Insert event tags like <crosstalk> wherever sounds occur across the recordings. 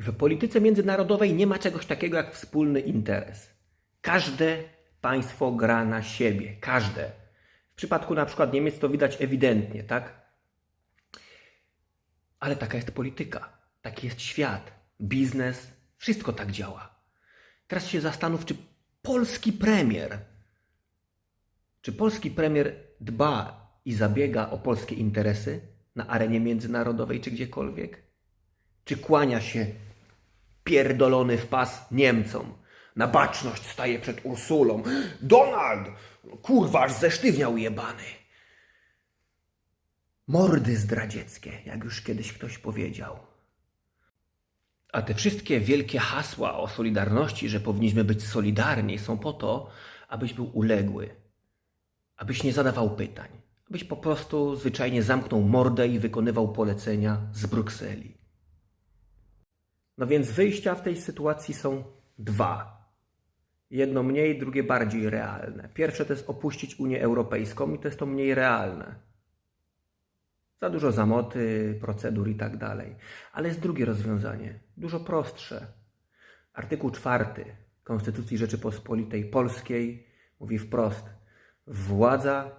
W polityce międzynarodowej nie ma czegoś takiego jak wspólny interes. Każde państwo gra na siebie. Każde. W przypadku na przykład Niemiec to widać ewidentnie, tak? Ale taka jest polityka. Taki jest świat. Biznes. Wszystko tak działa. Teraz się zastanów, czy polski premier, czy polski premier dba i zabiega o polskie interesy na arenie międzynarodowej czy gdziekolwiek? Czy kłania się pierdolony w pas Niemcom? Na baczność staje przed Ursulą. Donald! Kurwa, aż zesztywniał jebany. Mordy zdradzieckie, jak już kiedyś ktoś powiedział. A te wszystkie wielkie hasła o solidarności, że powinniśmy być solidarni, są po to, abyś był uległy, abyś nie zadawał pytań, abyś po prostu zwyczajnie zamknął mordę i wykonywał polecenia z Brukseli. No więc wyjścia w tej sytuacji są dwa. Jedno mniej, drugie bardziej realne. Pierwsze to jest opuścić Unię Europejską i to jest to mniej realne. Za dużo zamoty, procedur i tak dalej. Ale jest drugie rozwiązanie, dużo prostsze. Artykuł czwarty Konstytucji Rzeczypospolitej Polskiej mówi wprost: władza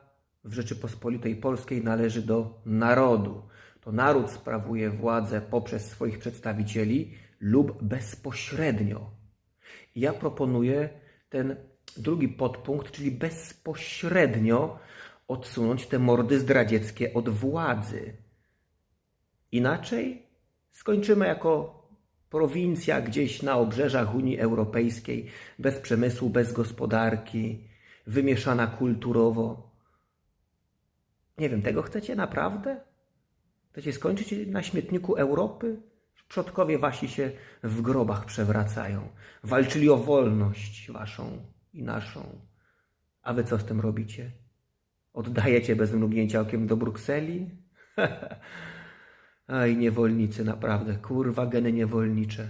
w Rzeczypospolitej Polskiej należy do narodu. To naród sprawuje władzę poprzez swoich przedstawicieli lub bezpośrednio. Ja proponuję ten drugi podpunkt, czyli bezpośrednio odsunąć te mordy zdradzieckie od władzy. Inaczej skończymy jako prowincja gdzieś na obrzeżach Unii Europejskiej, bez przemysłu, bez gospodarki, wymieszana kulturowo. Nie wiem, tego chcecie naprawdę? Chcecie skończyć na śmietniku Europy? Przodkowie wasi się w grobach przewracają. Walczyli o wolność waszą i naszą. A wy co z tym robicie? Oddajecie bez mrugnięcia okiem do Brukseli? <laughs> Aj, niewolnicy, naprawdę, kurwa, geny niewolnicze.